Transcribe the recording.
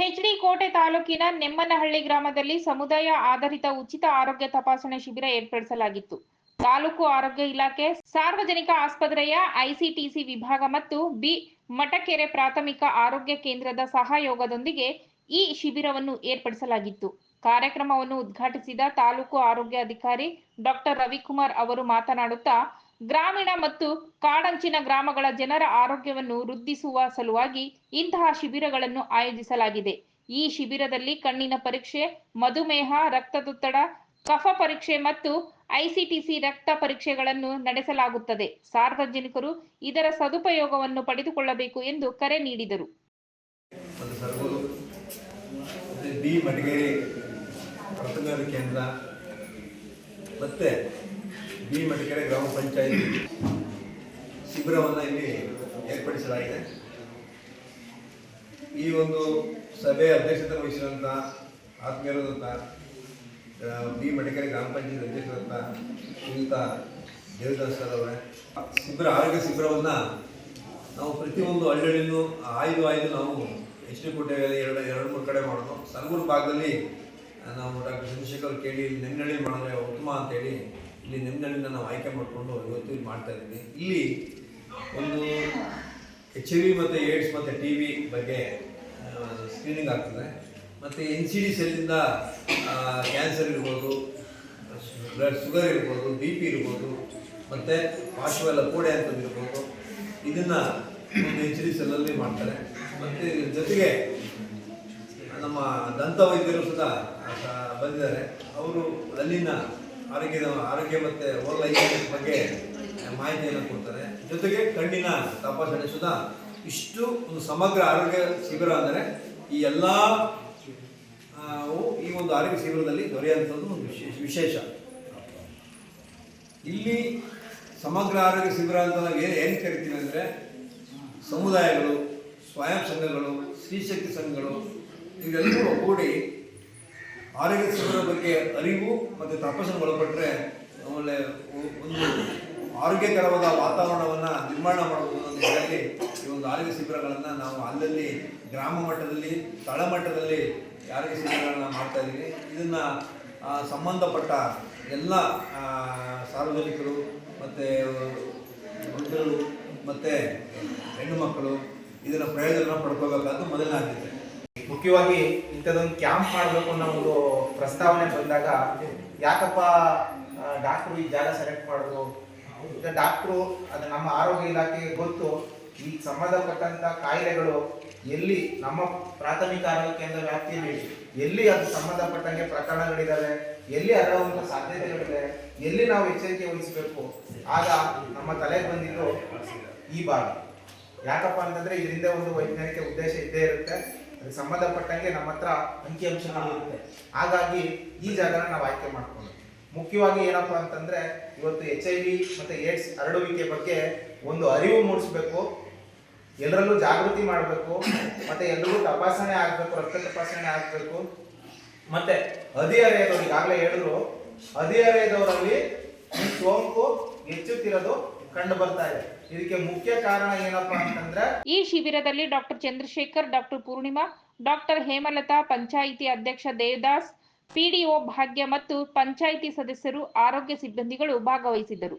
HD ಕೋಟೆ ತಾಲೂಕಿನ ನೆಮ್ಮನಹಳ್ಳಿ ಗ್ರಾಮದಲ್ಲಿ ಸಮುದಾಯ ಆಧಾರಿತ ಉಚಿತ ಆರೋಗ್ಯ ತಪಾಸಣೆ ಶಿಬಿರ ಏರ್ಪಡಿಸಲಾಗಿತ್ತು. ತಾಲೂಕು ಆರೋಗ್ಯ ಇಲಾಖೆ, ಸಾರ್ವಜನಿಕ ಆಸ್ಪತ್ರೆಯ, ಐಸಿಟಿಸಿ ವಿಭಾಗ ಮತ್ತು ಬಿ ಮಟಕೆರೆ ಪ್ರಾಥಮಿಕ ಆರೋಗ್ಯ ಕೇಂದ್ರದ ಸಹಯೋಗದೊಂದಿಗೆ ಈ ಶಿಬಿರವನ್ನು ಏರ್ಪಡಿಸಲಾಗಿತ್ತು. ಕಾರ್ಯಕ್ರಮವನ್ನು ಉದ್ಘಾಟಿಸಿದ ತಾಲೂಕು ಆರೋಗ್ಯ ಅಧಿಕಾರಿ ಡಾಕ್ಟರ್ ರವಿಕುಮಾರ್ ಅವರು ಮಾತನಾಡುತ್ತಾ ಗ್ರಾಮೀಣ ಮತ್ತು ಕಾಡಂಚಿನ ಗ್ರಾಮಗಳ ಜನರ ಆರೋಗ್ಯವನ್ನು ವೃದ್ಧಿಸುವ ಸಲುವಾಗಿ ಇಂತಹ ಶಿಬಿರಗಳನ್ನು ಆಯೋಜಿಸಲಾಗಿದೆ. ಈ ಶಿಬಿರದಲ್ಲಿ ಕಣ್ಣಿನ ಪರೀಕ್ಷೆ, ಮಧುಮೇಹ, ರಕ್ತದೊತ್ತಡ, ಕಫ ಪರೀಕ್ಷೆ ಮತ್ತು ಐಸಿಟಿಸಿ ರಕ್ತ ಪರೀಕ್ಷೆಗಳನ್ನು ನಡೆಸಲಾಗುತ್ತದೆ. ಸಾರ್ವಜನಿಕರು ಇದರ ಸದುಪಯೋಗವನ್ನು ಪಡೆದುಕೊಳ್ಳಬೇಕು ಎಂದು ಕರೆ ನೀಡಿದರು. ಮತ್ತು ಬಿ ಮಡಿಕೇರಿ ಗ್ರಾಮ ಪಂಚಾಯಿತಿ ಶಿಬಿರವನ್ನು ಇಲ್ಲಿ ಏರ್ಪಡಿಸಲಾಗಿದೆ. ಈ ಒಂದು ಸಭೆ ಅಧ್ಯಕ್ಷತೆ ವಹಿಸಿದಂಥ ಆತ್ಮೀಯರಾದಂಥ ಬಿ ಮಡಿಕೇರಿ ಗ್ರಾಮ ಪಂಚಾಯತ್ ಅಧ್ಯಕ್ಷರಂತ ಶ್ರೀಯುತ ದೇವದಾಸ್ ಸರ್ ಅವರೇ. ಶಿಬಿರ, ಆರೋಗ್ಯ ಶಿಬಿರವನ್ನು ನಾವು ಪ್ರತಿಯೊಂದು ಹಳ್ಳಿಯಲ್ಲೂ ಆಯ್ದು ಆಯ್ದು ನಾವು ಎಚ್ ಎರಡು ಎರಡು ಮೂರು ಕಡೆ ಮಾಡೋದು. ಸಂಗೂರು ಭಾಗದಲ್ಲಿ ನಾವು ಡಾಕ್ಟರ್ ಚಂದ್ರಶೇಖರ್ ಕೇಳಿ ನೆನ್ನಳ್ಳಿ ಮಾಡಿದ್ರೆ ಉತ್ತಮ ಅಂತೇಳಿ ಇಲ್ಲಿ ನೆಮ್ಮನಳ್ಳಿನ ನಾವು ಆಯ್ಕೆ ಮಾಡಿಕೊಂಡು ಇವತ್ತು ಇಲ್ಲಿ ಮಾಡ್ತಾ ಇದ್ದೀವಿ ಇಲ್ಲಿ ಒಂದು ಎಚ್ ಐ ವಿ ಮತ್ತು ಏಡ್ಸ್ ಮತ್ತು ಟಿ ವಿ ಬಗ್ಗೆ ಸ್ಕ್ರೀನಿಂಗ್ ಆಗ್ತದೆ. ಮತ್ತು ಎನ್ ಸಿ ಡಿ ಸೆಲ್ಲಿಂದ ಕ್ಯಾನ್ಸರ್ ಇರ್ಬೋದು ಬ್ಲಡ್ ಶುಗರ್ ಇರ್ಬೋದು ಬಿ ಪಿ ಇರ್ಬೋದು, ಮತ್ತು ಪಾಶ್ವೆಲ್ಲ ಕೋಡೆ ಅಂತದ್ದು ಇರ್ಬೋದು. ಇದನ್ನು ಒಂದು ಎಚ್ ಡಿ ಸೆಲ್ಲಲ್ಲಿ ಮಾಡ್ತಾರೆ. ಮತ್ತು ಜೊತೆಗೆ ನಮ್ಮ ದಂತ ವೈದ್ಯರು ಸುತ ಬಂದಿದ್ದಾರೆ. ಅವರು ಅಲ್ಲಿನ ಆರೋಗ್ಯದ ಆರೋಗ್ಯ ಮತ್ತು ಓಲ್ ಬಗ್ಗೆ ಮಾಹಿತಿಯನ್ನು ಕೊಡ್ತಾರೆ. ಜೊತೆಗೆ ಕಣ್ಣಿನ ತಪಾಸಣೆ ಸುಧಾ ಇಷ್ಟು ಒಂದು ಸಮಗ್ರ ಆರೋಗ್ಯ ಶಿಬಿರ ಅಂದರೆ ಈ ಎಲ್ಲ ಈ ಒಂದು ಆರೋಗ್ಯ ಶಿಬಿರದಲ್ಲಿ ದೊರೆಯುವಂಥದ್ದು ಒಂದು ವಿಶೇಷ ವಿಶೇಷ. ಇಲ್ಲಿ ಸಮಗ್ರ ಆರೋಗ್ಯ ಶಿಬಿರ ಅಂತ ನಾವು ಏನು ಏನು ಕರಿತೀವಿ ಅಂದರೆ ಸಮುದಾಯಗಳು, ಸ್ವಯಂ ಸಂಘಗಳು ಸ್ತ್ರೀಶಕ್ತಿ ಸಂಘಗಳು ಇವೆಲ್ಲರೂ ಒಗ್ಗೂಡಿ ಆರೋಗ್ಯ ಶಿಬಿರ ಬಗ್ಗೆ ಅರಿವು ಮತ್ತು ತಪಸ್ಸನ್ನು ಒಳಪಟ್ಟರೆ ಆಮೇಲೆ ಒಂದು ಆರೋಗ್ಯಕರವಾದ ವಾತಾವರಣವನ್ನು ನಿರ್ಮಾಣ ಮಾಡಬಹುದು ಅಂತ ನಿಟ್ಟಿನಲ್ಲಿ ಈ ಒಂದು ಆರೋಗ್ಯ ಶಿಬಿರಗಳನ್ನು ನಾವು ಅಲ್ಲಲ್ಲಿ ಗ್ರಾಮ ಮಟ್ಟದಲ್ಲಿ, ತಳ ಮಟ್ಟದಲ್ಲಿ ಆರೋಗ್ಯ ಶಿಬಿರಗಳನ್ನ ಮಾಡ್ತಾ ಇದ್ದೀವಿ. ಇದನ್ನು ಸಂಬಂಧಪಟ್ಟ ಎಲ್ಲ ಸಾರ್ವಜನಿಕರು ಮತ್ತು ವೃದ್ಧರು ಮತ್ತು ಹೆಣ್ಣು ಮಕ್ಕಳು ಇದರ ಪ್ರಯೋಜನ ಪಡ್ಕೋಬೇಕಾದ್ದು ಮೊದಲನೇ ಆದ್ಯತೆ. ಮುಖ್ಯವಾಗಿ ಇಂಥದ್ದೊಂದು ಕ್ಯಾಂಪ್ ಮಾಡಬೇಕು ಅನ್ನೋ ಒಂದು ಪ್ರಸ್ತಾವನೆ ಬಂದಾಗ ಯಾಕಪ್ಪ ಡಾಕ್ಟ್ರು ಈ ಜಾಗ ಸೆಲೆಕ್ಟ್ ಮಾಡೋದು? ಈಗ ಡಾಕ್ಟ್ರು ಅದು ನಮ್ಮ ಆರೋಗ್ಯ ಇಲಾಖೆಗೆ ಗೊತ್ತು. ಈ ಸಂಬಂಧಪಟ್ಟಂಥ ಕಾಯಿಲೆಗಳು ಎಲ್ಲಿ ನಮ್ಮ ಪ್ರಾಥಮಿಕ ಆರೋಗ್ಯ ಕೇಂದ್ರ ವ್ಯಾಪ್ತಿಯಲ್ಲಿ ಎಲ್ಲಿ ಅದು ಸಂಬಂಧಪಟ್ಟಂಗೆ ಪ್ರಕರಣಗಳಿದ್ದಾವೆ ಎಲ್ಲಿ ಹರಡುವಂಥ ಸಾಧ್ಯತೆಗಳಿದೆ ಎಲ್ಲಿ ನಾವು ಎಚ್ಚರಿಕೆ ವಹಿಸಬೇಕು? ಆಗ ನಮ್ಮ ತಲೆಗೆ ಬಂದಿದ್ದು ಈ ಭಾಗ. ಯಾಕಪ್ಪ ಅಂತಂದ್ರೆ ಇದರಿಂದ ಒಂದು ವೈಜ್ಞಾನಿಕ ಉದ್ದೇಶ ಇದ್ದೇ ಇರುತ್ತೆ. ಅದಕ್ಕೆ ಸಂಬಂಧಪಟ್ಟಂಗೆ ನಮ್ಮ ಹತ್ರ ಅಂಕಿಅಂಶಗಳು ಇರುತ್ತೆ. ಹಾಗಾಗಿ ಈ ಜಾಗನ ನಾವು ಆಯ್ಕೆ ಮಾಡ್ಕೊಂಡು ಮುಖ್ಯವಾಗಿ ಏನಪ್ಪಾ ಅಂತಂದ್ರೆ, ಇವತ್ತು ಎಚ್ ಐ ವಿ ಮತ್ತೆ ಏಡ್ಸ್ ಹರಡುವಿಕೆ ಬಗ್ಗೆ ಒಂದು ಅರಿವು ಮೂಡಿಸ್ಬೇಕು. ಎಲ್ಲರಲ್ಲೂ ಜಾಗೃತಿ ಮಾಡಬೇಕು. ಮತ್ತೆ ಎಲ್ಲರಿಗೂ ತಪಾಸಣೆ ಆಗಬೇಕು, ರಕ್ತ ತಪಾಸಣೆ ಆಗಬೇಕು. ಮತ್ತೆ ಹದಿಹರೆಯದವ್ರು ಈಗಾಗಲೇ ಹೇಳಿದ್ರು ಹದಿಹರೆಯದವರಲ್ಲಿ ಸೋಂಕು ಹೆಚ್ಚುತ್ತಿರೋದು ಕಂಡು ಬರ್ತಾ ಇದೆ. ಇದಕ್ಕೆ ಮುಖ್ಯ ಕಾರಣ ಏನಪ್ಪಾ ಅಂತಂದ್ರೆ ಈ ಶಿಬಿರದಲ್ಲಿ doctor Chandrashekhar, doctor Poornima, doctor Hemalatha, panchayat ಅಧ್ಯಕ್ಷ ದೇವದಾಸ್, ಪಿಡಿಒ ಭಾಗ್ಯ ಮತ್ತು ಪಂಚಾಯಿತಿ ಸದಸ್ಯರು, ಆರೋಗ್ಯ ಸಿಬ್ಬಂದಿಗಳು ಭಾಗವಹಿಸಿದ್ದರು.